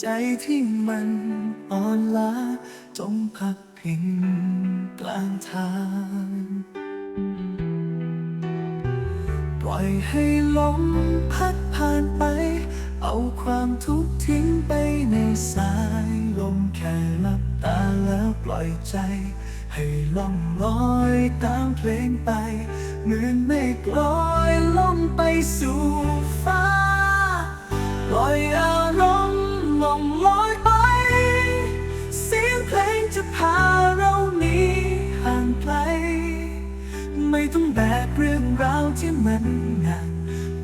ใจที่มันอ่อนล้าจงพักพิงกลางทาง ปล่อยให้ลมพัดผ่าน อยใจ ให้ล่องลอยตามเพลงไป เหมือนเมฆลอยล่องไปสู่ฟ้าปล่อยอารมณ์ล่องลอยไป เสียงเพลงจะพาเราหนีห่างไกล ไม่ต้องแบกเรื่องราวที่มันหนัก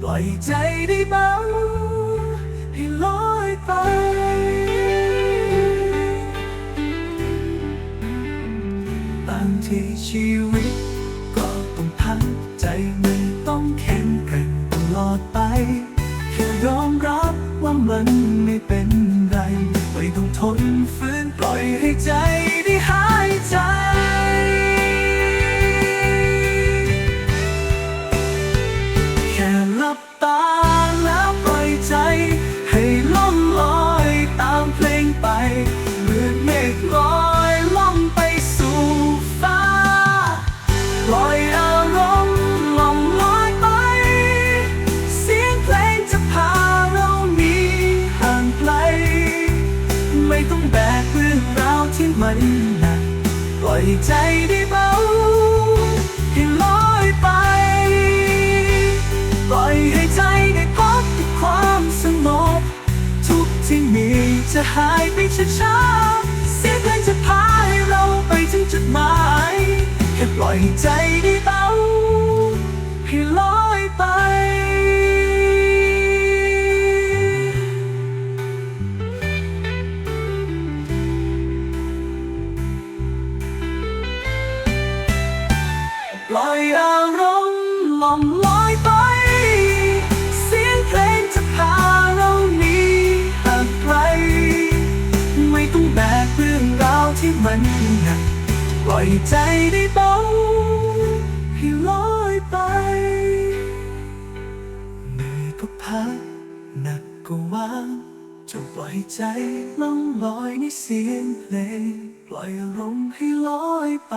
ปล่อยใจได้เบาให้ลอยไปางที่ชีวิต ก็ต้องพักใจไม่ต้องแข็งแกร่งตลอดไปาวที่มันหนักปล่อยใจได้เบาให้ลอยไป ปล่อยให้ใจได้พักกับความสงบทุกที่มีจะหายไปช้าๆเสียงเพลงจะพาให้เราไปถึงจุดหมายแค่ปล่อยใจ ปล่อยอารมณ์ล่องลอยไป เสียงเพลงจะพาเราหนีห่างไกล ไม่ต้องแบกเรื่องราวที่มันหนักปล่อยใจได้เบาให้ลอยไปเหนื่อยก็พักหนักก็วางจะปล่อยใจล่องลอยในเสียงเพลง ปล่อยอารมณ์ให้ลอยไป